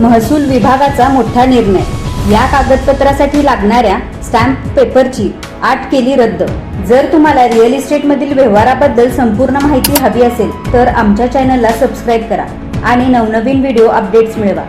महसूल विभागाचा मोठा निर्णय. या कागदपत्रासाठी लागणाऱ्या स्टॅम्प पेपरची आठ केली रद्द. जर तुम्हाला रिअल इस्टेटमधील व्यवहाराबद्दल संपूर्ण माहिती हवी असेल तर आमच्या चॅनलला सबस्क्राईब करा आणि नवनवीन व्हिडिओ अपडेट्स मिळवा.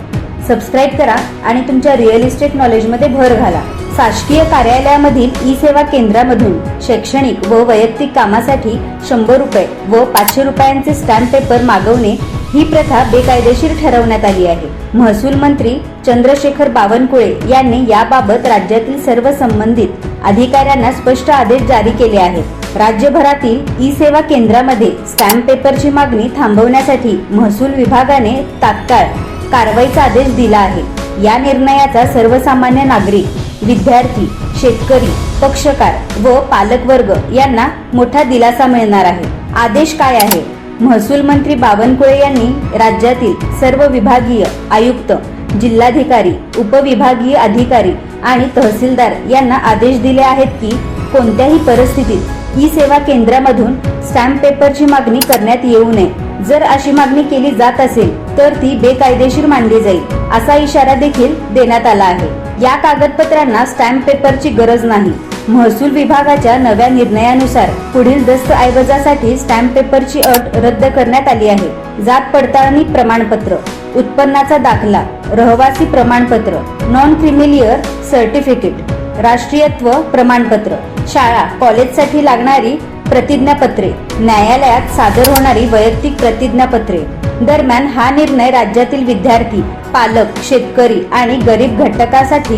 सबस्क्राईब करा आणि तुमच्या रिअल इस्टेट नॉलेजमध्ये भर घाला. शासकीय कार्यालयामधील ई सेवा केंद्रामधून शैक्षणिक व वैयक्तिक कामासाठी शंभर रुपये व पाचशे रुपयांचे स्टॅम्प पेपर मागवणे ही प्रथा बेकायदेशीर ठरवण्यात आली आहे. महसूल मंत्री चंद्रशेखर बावनकुळे यांनी याबाबत राज्यातील सर्व संबंधित अधिकाऱ्यांना स्पष्ट आदेश जारी केले आहेत. राज्यभरातील ई सेवा केंद्रामध्ये स्टॅम्प पेपरची मागणी थांबवण्यासाठी महसूल विभागाने तात्काळ कारवाईचा आदेश दिला आहे. या निर्णयाचा सर्वसामान्य नागरिक विद्यार्थी शेतकरी पक्षकार व पालकवर्ग यांना मोठा दिलासा मिळणार आहे. आदेश काय आहे? महसूल मंत्री बावनकुळे यांनी राज्यातील सर्व विभागीय आयुक्त जिल्हाधिकारी उपविभागीय अधिकारी आणि तहसीलदार यांना आदेश दिले आहेत की कोणत्याही परिस्थितीत ई सेवा केंद्रामधून स्टॅम्प पेपरची मागणी करण्यात येऊ नये. जर अशी मागणी केली जात असेल तर ती बेकायदेशीर मानली जाईल असा इशारा देखील देण्यात आला आहे. या कागदपत्रांना स्टॅम्प पेपरची गरज नाही. महसूल विभागाच्या नव्या निर्णयानुसार पुढील दस्तऐवजासाठी स्टॅम्प पेपरची अट रद्द करण्यात आली आहे. जात पडताळणी प्रमाणपत्र उत्पन्नाचा दाखला रहवासी प्रमाणपत्र नॉन क्रिमिलियर सर्टिफिकेट राष्ट्रीयत्व प्रमाणपत्र शाळा कॉलेजसाठी लागणारी प्रतिज्ञापत्रे. न्यायालयात सादर होणारी वैयक्तिक प्रतिज्ञापत्रे. दरम्यान हा निर्णय राज्यातील विद्यार्थी पालक शेतकरी आणि गरीब घटकासाठी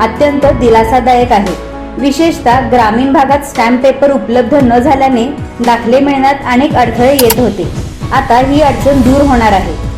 अत्यंत दिलासादायक आहे. विशेषतः ग्रामीण भागात स्टॅम्प पेपर उपलब्ध न झाल्याने दाखले मिळण्यात अनेक अडथळे येत होते. आता ही अडचण दूर होणार आहे.